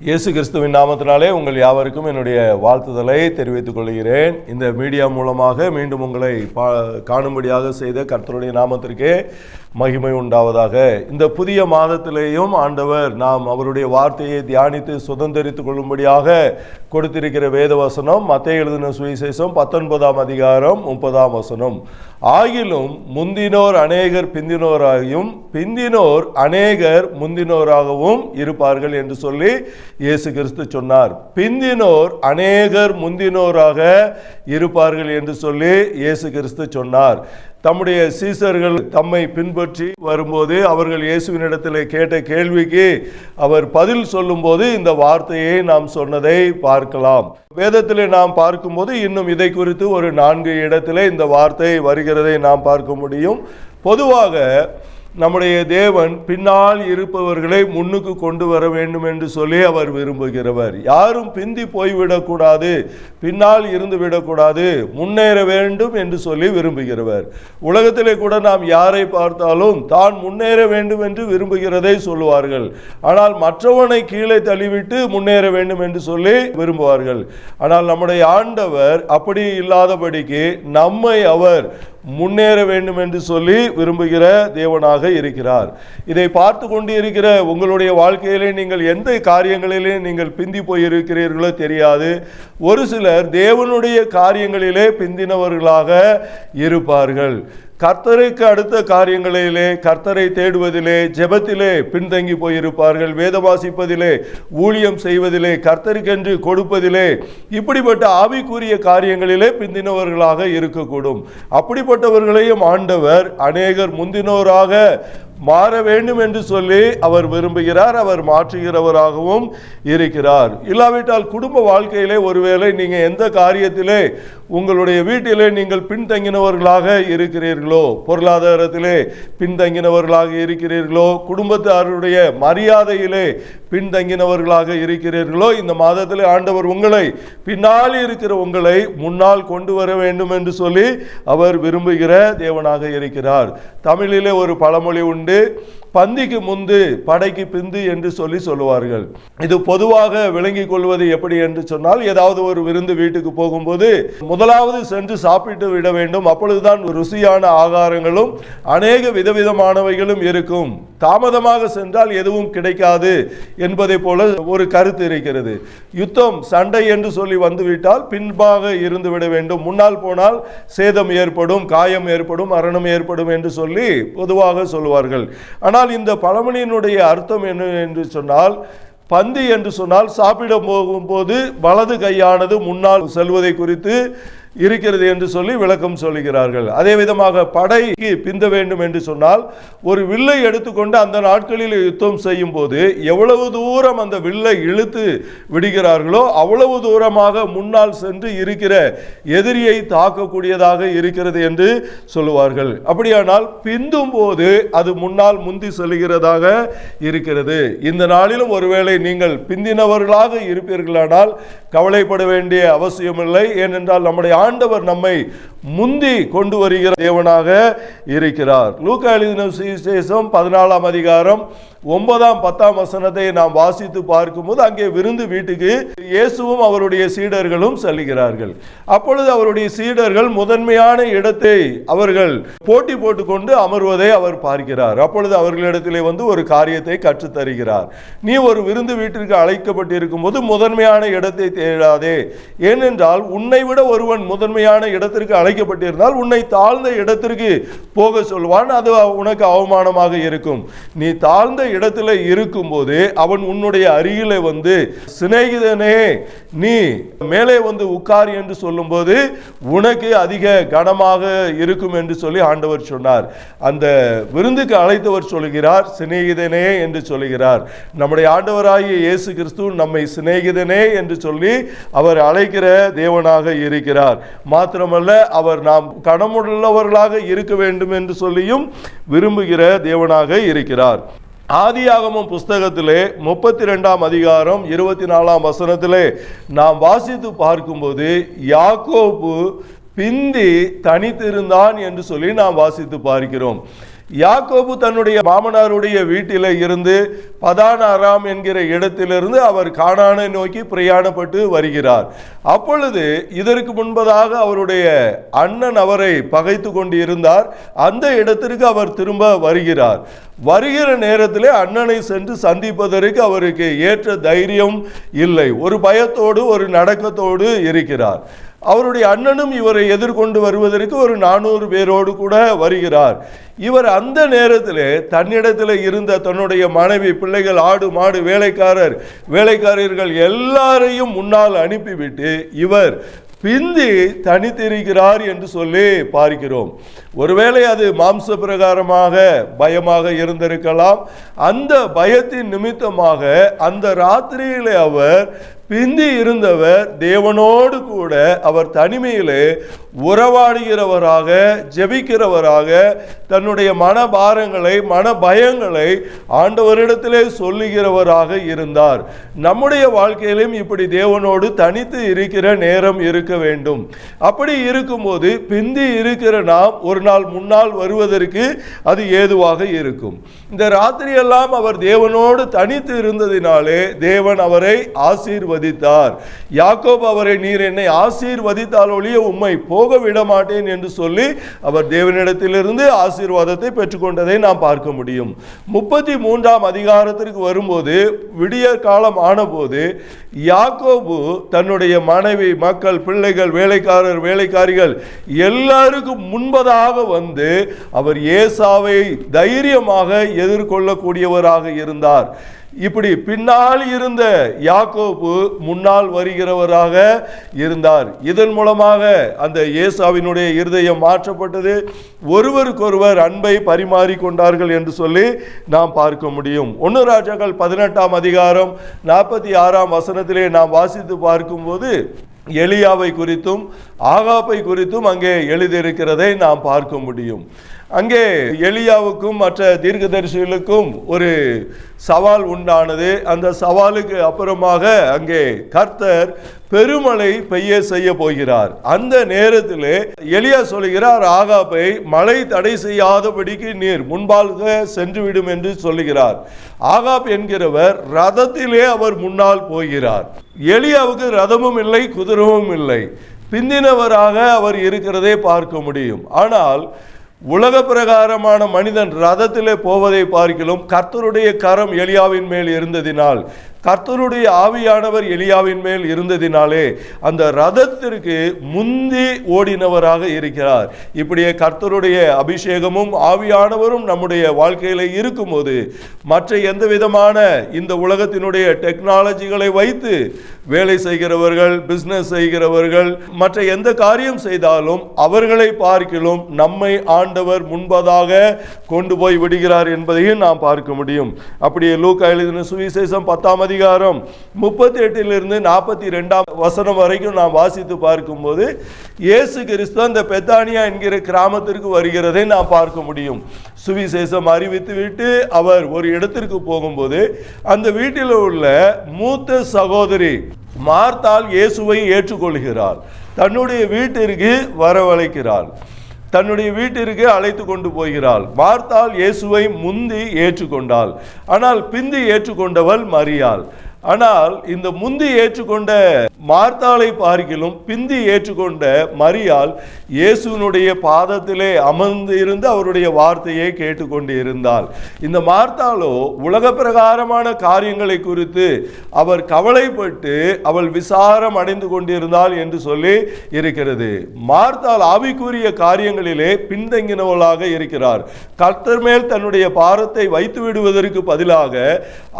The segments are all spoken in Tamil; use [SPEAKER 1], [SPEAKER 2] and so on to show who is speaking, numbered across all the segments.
[SPEAKER 1] இயேசு கிறிஸ்துவின் நாமத்தினாலே உங்கள் யாவருக்கும் என்னுடைய வாழ்த்துதலை தெரிவித்துக் கொள்கிறேன். இந்த மீடியா மூலமாக மீண்டும் உங்களை பா காணும்படியாக செய்த கர்த்தருடைய நாமத்திற்கே மகிமை உண்டாவதாக. இந்த புதிய மாதத்திலேயும் ஆண்டவர் நாம் அவருடைய வார்த்தையை தியானித்து சுதந்திரித்துக் கொள்ளும்படியாக கொடுத்திருக்கிற வேத வசனம் மத்திய எழுதின சுவிசேஷம் பத்தொன்பதாம் அதிகாரம் முப்பதாம் வசனம். ஆகிலும் முந்தினோர் அநேகர் பிந்தினோராகியும் பிந்தினோர் அநேகர் முந்தினோராகவும் இருப்பார்கள் என்று சொல்லி இயேசு கிறிஸ்து சொன்னார். பிந்தினோர் அநேகர் முந்தினோராக இருப்பார்கள் என்று சொல்லி இயேசு கிறிஸ்து சொன்னார். தம்முடைய சீசர்கள் தம்மை பின்பற்றி வரும்போது அவர்கள் இயேசுவினிடத்தில் கேட்ட கேள்விக்கு அவர் பதில் சொல்லும்போது இந்த வார்த்தையை நாம் சொன்னதை பார்க்கலாம். வேதத்தில் நாம் பார்க்கும்போது இன்னும் இதை குறித்து ஒரு நான்கு இடத்திலே இந்த வார்த்தை வருகிறதை நாம் பார்க்க முடியும். பொதுவாக நம்முடைய தேவன் பின்னால் இருப்பவர்களை முன்னுக்கு கொண்டு வர வேண்டும் என்று சொல்லி அவர் விரும்புகிறவர். யாரும் பிந்தி போய்விடக்கூடாது பின்னால் இருந்து விடக்கூடாது முன்னேற வேண்டும் என்று சொல்லி விரும்புகிறவர். உலகத்திலே கூட நாம் யாரை பார்த்தாலும் தான் முன்னேற வேண்டும் என்று விரும்புகிறதை சொல்லுவார்கள். ஆனால் மற்றவனை கீழே தள்ளிவிட்டு முன்னேற வேண்டும் என்று சொல்லி விரும்புவார்கள். ஆனால் நம்முடைய ஆண்டவர் அப்படி இல்லாதபடிக்கு நம்மை அவர் முன்னேற வேண்டும் என்று சொல்லி விரும்புகிற தேவனாக இருக்கிறார். இதை பார்த்து கொண்டு இருக்கிற உங்களுடைய வாழ்க்கையிலே நீங்கள் எந்த காரியங்களிலே நீங்கள் பிந்தி போயிருக்கிறீர்களோ தெரியாது. ஒரு சிலர் தேவனுடைய காரியங்களிலே பிந்தினவர்களாக இருப்பார்கள். கர்த்தருக்கு அடுத்த காரியங்களிலே கர்த்தரை தேடுவதிலே ஜெபத்திலே பின்தங்கி போயிருப்பார்கள். வேத வாசிப்பதிலே ஊழியம் செய்வதிலே கர்த்தருக்கென்று கொடுப்பதிலே இப்படிப்பட்ட ஆவிக்குரிய காரியங்களிலே பிந்தினவர்களாக இருக்கக்கூடும். அப்படிப்பட்டவர்களையும் ஆண்டவர் அநேகர் முந்தினோராக மாற வேண்டும் என்று சொல்லி அவர் விரும்புகிறார் அவர் மாற்றுகிறவராகவும் இருக்கிறார். இல்லாவிட்டால் குடும்ப வாழ்க்கையிலே ஒருவேளை நீங்கள் எந்த காரியத்திலே உங்களுடைய வீட்டிலே நீங்கள் பின்தங்கினவர்களாக இருக்கிறீர்களோ? பொருளாதாரத்திலே பின்தங்கினவர்களாக இருக்கிறீர்களோ? குடும்பத்தாருடைய மரியாதையிலே பின்தங்கினவர்களாக இருக்கிறீர்களோ? இந்த மாதத்தில் ஆண்டவர் உங்களை பின்னால் இருக்கிற உங்களை முன்னால் கொண்டு வர வேண்டும் என்று சொல்லி அவர் விரும்புகிற தேவனாக இருக்கிறார். தமிழிலே ஒரு பழமொழி உண்டு. பந்திக்கு முந்து படைக்கு பிந்து என்று சொல்லி சொல்லுவார்கள். இது பொதுவாக விளங்கிக் கொள்வது எப்படி என்று சொன்னால் ஏதாவது ஒரு விருந்து வீட்டுக்கு போகும்போது முதலாவது சென்று சாப்பிட்டு விட வேண்டும். அப்பொழுதுதான் ருசியான ஆகாரங்களும் அநேக விதவிதமானவைகளும் இருக்கும். தாமதமாக சென்றால் எதுவும் கிடைக்காது என்பதை போல ஒரு கருத்து இருக்கிறது. யுத்தம் சண்டை என்று சொல்லி வந்துவிட்டால் பின்பாக இருந்து விட வேண்டும். முன்னால் போனால் சேதம் ஏற்படும் காயம் ஏற்படும் மரணம் ஏற்படும் என்று சொல்லி பொதுவாக சொல்லுவார்கள். ஆனால் இந்த பழமொழியினுடைய அர்த்தம் என்ன என்று சொன்னால் பந்தி என்று சொன்னால் சாப்பிட போகும்போது வலது கையானது முன்னால் செல்வதை குறித்து இருக்கிறது என்று சொல்லி விளக்கம் சொல்லுகிறார்கள் அதே விதமாக படைக்கு பிந்த வேண்டும் என்று சொன்னால் ஒரு வில்லை எடுத்துக்கொண்டு அந்த நாட்களில் யுத்தம் செய்யும் போது எவ்வளவு தூரம் அந்த வில்லை இழுத்து விடுகிறார்களோ அவ்வளவு தூரமாக முன்னால் சென்று இருக்கிற எதிரியை தாக்கக்கூடியதாக இருக்கிறது என்று சொல்லுவார்கள். அப்படியானால் பிந்தும் போது அது முன்னால் முந்தி செல்கிறதாக இருக்கிறது. இந்த நாளிலும் ஒருவேளை நீங்கள் பிந்தினவர்களாக இருப்பீர்களானால் கவலைப்பட வேண்டிய அவசியமில்லை. ஏனென்றால் நம்முடைய ஆண்டவர் நம்மை முந்தி கொண்டு வருகிற தேவனாக இருக்கிறார். லூக்கா எழுதின சுவிசேஷம் பதினாலாம் அதிகாரம் ஒன்பதாம் பத்தாம் வசனத்தை நாம் வாசித்து பார்க்கும்போது அங்கே விருந்து வீட்டுக்கு இயேசுவும் அவருடைய சீடர்களும் செல்கிறார்கள். அப்பொழுது அவருடைய சீடர்கள் முதன்மையான இடத்தை அவர்கள் போட்டி போட்டுக்கொண்டு அமர்வதை அவர் பார்க்கிறார். அப்பொழுது அவர்களிடத்திலே வந்து ஒரு காரியத்தை கற்றுத் தருகிறார் நீ ஒரு விருந்து வீட்டிற்கு அழைக்கப்பட்டிருக்கும் போது முதன்மையான இடத்தை தேடாதே. ஏனென்றால் உன்னை விட ஒருவன் முதன்மையான இடத்திற்கு அழைக்கப்பட்டிருந்தால் உன்னை தாழ்ந்த இடத்திற்கு போக சொல்வான். அது உனக்கு அவமானமாக இருக்கும். நீ தாழ்ந்த இடத்துல இருக்கும்போது அவன் உன்னுடைய அருகிலே வந்து சிநேகிதனே நீ மேலே வந்து உட்கார் என்று சொல்லும்போது உனக்கு அதிக கனமாக இருக்கும் என்று சொல்லி ஆண்டவர் சொன்னார். அந்த விருந்துக்கு அழைத்தவர் சொல்கிறார் சிநேகிதனே என்று சொல்கிறார். நம்முடைய ஆண்டவராகிய இயேசு கிறிஸ்து நம்மை சிநேகிதனே என்று சொல்லி அவர் அழைக்கிற தேவனாக இருக்கிறார். மாத்திரமல்ல அவர் நாம் கனமுள்ளவர்களாக இருக்க வேண்டும் என்று சொல்லியும் விரும்புகிற தேவனாக இருக்கிறார். ஆதியாகமும் புஸ்தகத்திலே முப்பத்தி ரெண்டாம் அதிகாரம் இருபத்தி நாலாம் வசனத்திலே நாம் வாசித்து பார்க்கும்போது யாக்கோபு பிந்தி தனித்திருந்தான் என்று சொல்லி நாம் வாசித்து பார்க்கிறோம். யாக்கோபு தன்னுடைய மாமனாருடைய வீட்டில் இருந்து பதான் அராம் என்கிற இடத்திலிருந்து அவர் கானானை நோக்கி பிரயாணப்பட்டு வருகிறார். அப்பொழுது இதற்கு முன்பதாக அவருடைய அண்ணன் அவரை பகைத்து கொண்டு இருந்தார் அந்த இடத்திற்கு அவர் திரும்ப வருகிறார். வருகிற நேரத்திலே அண்ணனை சென்று சந்திப்பதற்கு அவருக்கு ஏற்ற தைரியம் இல்லை. ஒரு பயத்தோடு ஒரு நடக்கத்தோடு இருக்கிறார். அவருடைய அண்ணனும் இவரை எதிர்கொண்டு வருவதற்கு ஒரு நானூறு பேரோடு கூட வருகிறார். இவர் அந்த நேரத்தில் தன்னிடத்தில் இருந்த தன்னுடைய மனைவி பிள்ளைகள் ஆடு மாடு வேலைக்காரர் வேலைக்காரர்கள் எல்லாரையும் முன்னால் அனுப்பிவிட்டு இவர் பிந்தி தனித்திருக்கிறார் என்று சொல்லி பார்க்கிறோம். ஒருவேளை அது மாம்ச பிரகாரமாக பயமாக இருந்திருக்கலாம். அந்த பயத்தின் நிமித்தமாக அந்த ராத்திரியிலே அவர் பிந்தி இருந்தவர் தேவனோடு கூட அவர் தனிமையிலே உறவாடுகிறவராக ஜெபிக்கிறவராக தன்னுடைய மனபாரங்களை மன பயங்களை ஆண்டவரிடத்திலே சொல்லுகிறவராக இருந்தார். நம்முடைய வாழ்க்கையிலும் இப்படி தேவனோடு தனித்து இருக்கிற நேரம் இருக்க வேண்டும். அப்படி இருக்கும்போது பிந்தி இருக்கிற நாம் ஒரு நாள் முன்னால் வருவதற்கு அது ஏதுவாக இருக்கும். இந்த ராத்திரியெல்லாம் அவர் தேவனோடு தனித்து இருந்ததினாலே தேவன் அவரை ஆசீர்வதித்தார். யாக்கோப் அவரை நீர் என்னை ஆசீர்வதித்தால் ஒழிய உம்மை போக விட மாட்டேன் என்று சொல்லி அவர் தேவனிடத்திலிருந்து ஆசீர்வாதத்தை பெற்றுக்கொண்டதை நாம் பார்க்க முடியும். முப்பத்தி மூன்றாம் அதிகாரத்திற்கு வரும்போது விடிய காலம் ஆனபோது யாக்கோபு தன்னுடைய மனைவி மக்கள் பிள்ளைகள் வேலைக்காரர் வேலைக்காரிகள் எல்லாருக்கும் முன்பதாக வந்து அவர் ஏசாவை தைரியமாக எதிர்கொள்ளக்கூடியவராக இருந்தார். இப்படி பின்னால் இருந்த யாக்கோபு முன்னால் வருகிறவராக இருந்தார். இதன் மூலமாக அந்த இயேசாவினுடைய இருதயம் மாற்றப்பட்டது. ஒருவருக்கொருவர் அன்பை பரிமாறிக்கொண்டார்கள் என்று சொல்லி நாம் பார்க்க முடியும். ஒன்று ராஜாக்கள் பதினெட்டாம் அதிகாரம் நாற்பத்தி ஆறாம் வசனத்திலே நாம் வாசித்து பார்க்கும்போது எலியாவை குறித்தும் ஆகாப்பை குறித்தும் அங்கே எழுதியிருக்கிறதை நாம் பார்க்க முடியும். அங்கே எலியாவுக்கும் மற்ற தீர்க்கதரிசிகளுக்கும் ஒரு சவால் உண்டானது. அந்த சவாலுக்கு அப்புறமாக அங்கே கர்த்தர் பெருமழை பெய்ய செய்ய போகிறார். அந்த நேரத்தில் எலியா சொல்லுகிறார் ஆகாப்பை மழை தடை செய்யாதபடிக்கு நீர் முன்பாக சென்றுவிடும் என்று சொல்லுகிறார் ஆகாப் என்கிறவர் ரதத்திலே அவர் முன்னால் போகிறார். எலியாவுக்கு ரதமும் இல்லை குதிரவும் இல்லை. பிந்தினவராக அவர் இருக்கிறதை பார்க்க முடியும். ஆனால் உலக பிரகாரமான மனிதன் ரதத்திலே போவதை பார்க்கிலும் கர்த்தருடைய கரம் எலியாவின் மேல் இருந்ததினால் கர்த்தருடைய ஆவியானவர் எலியாவின் மேல் இருந்ததினாலே அந்த ரதத்திற்கு முந்தி ஓடினவராக இருக்கிறார். இப்படியே கர்த்தருடைய அபிஷேகமும் ஆவியானவரும் நம்முடைய வாழ்க்கையில் இருக்கும்போது மற்ற எந்த விதமான இந்த உலகத்தினுடைய டெக்னாலஜிகளை வைத்து வேலை செய்கிறவர்கள் பிஸ்னஸ் செய்கிறவர்கள் மற்ற எந்த காரியம் செய்தாலும் அவர்களை பார்க்கிலும் நம்மை ஆண்டவர் முன்பதாக கொண்டு போய் விடுகிறார் என்பதையும் நாம் பார்க்க முடியும். அப்படியே லூக்கா எழுதின சுவிசேஷம் பத்தாம் அதிகாரம் முப்பத்தி எட்டிலிருந்து நாற்பத்தி ரெண்டாம் வசனம் வரைக்கும் நாம் வாசித்து பார்க்கும்போது இயேசு கிறிஸ்து அந்த பெத்தானியா என்கிற கிராமத்திற்கு வருகிறதை நாம் பார்க்க முடியும். சுவிசேஷம் அறிவித்து விட்டு அவர் ஒரு இடத்திற்கு போகும்போது அந்த வீட்டில் உள்ள மூத்த சகோதரி மார்த்தால் இயேசுவை ஏற்றுக்கொள்கிறார் தன்னுடைய வீட்டிற்கு வரவழைக்கிறாள். தன்னுடைய வீட்டிற்கு அழைத்து கொண்டு போகிறாள். மார்த்தால் இயேசுவை முந்தி ஏற்றுக்கொண்டாள். ஆனால் பிந்தி ஏற்றுக்கொண்டவள் மரியாள். ஆனால் இந்த முந்தி ஏற்றுக்கொண்ட மார்த்தாளை பார்க்கிலும் பிந்தி ஏற்றுக்கொண்ட மரியால் இயேசுனுடைய பாதத்திலே அமர்ந்து இருந்து அவருடைய வார்த்தையை கேட்டுக்கொண்டு இருந்தாள் இந்த மார்த்தாளோ உலக பிரகாரமான காரியங்களை குறித்து அவர் கவலைப்பட்டு அவள் விசாரம் அடைந்து கொண்டிருந்தாள் என்று சொல்லி இருக்கிறது. மார்த்தாள் ஆவிக்குரிய காரியங்களிலே பின்தங்கினவளாக இருக்கிறார். கர்த்தர் மேல் தன்னுடைய பாரத்தை வைத்து விடுவதற்கு பதிலாக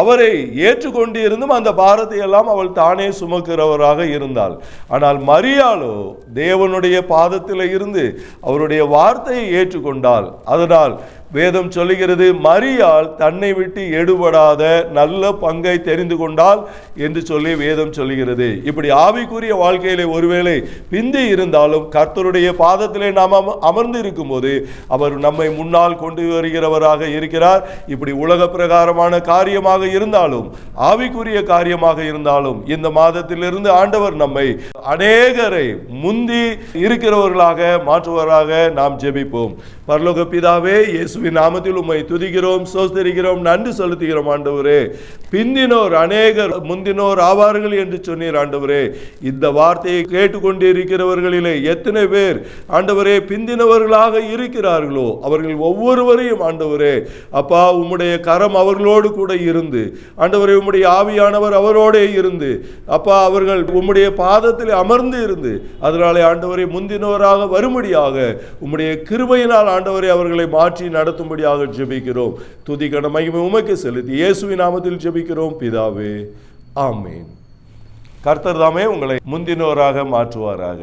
[SPEAKER 1] அவரை ஏற்றுக்கொண்டிருந்து இருந்தும் அந்த பாரத்தை எல்லாம் அவள் தானே சுமக்கிறவராக இருந்தாள். ஆனால் மரியாளோ தேவனுடைய பாதத்தில் இருந்து அவருடைய வார்த்தையை ஏற்றுக்கொண்டாள். அதனால் வேதம் சொல்லுகிறது மரியால் தன்னை விட்டு எடுபடாத நல்ல பங்கை தெரிந்து கொண்டால் என்று சொல்லி வேதம் சொல்லுகிறது. இப்படி ஆவிக்குரிய வாழ்க்கையிலே ஒருவேளை பிந்தி இருந்தாலும் கர்த்தருடைய பாதத்திலே நாம் அமர்ந்து இருக்கும்போது அவர் நம்மை முன்னால் கொண்டு வருகிறவராக இருக்கிறார். இப்படி உலக பிரகாரமான காரியமாக இருந்தாலும் ஆவிக்குரிய காரியமாக இருந்தாலும் இந்த மாதத்திலிருந்து ஆண்டவர் நம்மை அநேகரை முந்தி இருக்கிறவர்களாக மாற்றுவராக நாம் ஜெபிப்போம். பரலோக பிதாவே இயேசு இயேசுவின் நாமத்தில் உம்மை துதிக்கிறோம் சோஸ்தரிக்கிறோம் நன்றி செலுத்துகிறோம் ஆண்டவரே. பிந்தினோர் அநேகர் முந்தினோர் ஆவார்கள் என்று சொன்னீர் ஆண்டவரே. இந்த வார்த்தையை கேட்டுக்கொண்டு இருக்கிறவர்களிலே எத்தனை பேர் ஆண்டவரே பிந்தினவர்களாக இருக்கிறார்களோ அவர்கள் ஒவ்வொருவரையும் ஆண்டவரே அப்பா உம்முடைய கரம் அவர்களோடு கூட இருந்து ஆண்டவரே உம்முடைய ஆவியானவர் அவரோடே இருந்து அப்பா அவர்கள் உம்முடைய பாதத்தில் அமர்ந்து இருந்து அதனாலே ஆண்டவரை முந்தினவராக வரும்படியாக உம்முடைய கிருபையினால் ஆண்டவரை அவர்களை மாற்றி நடத்தும்படியாக ஜெபிக்கிறோம். துதிக்கண மகிமை உமக்கு செலுத்தி இயேசுவின் நாமத்தில் ஜெபிக்கிறோம். பிதாவே ஆமேன். கர்த்தர் தாமே உங்களை முந்தினோராக மாற்றுவாராக.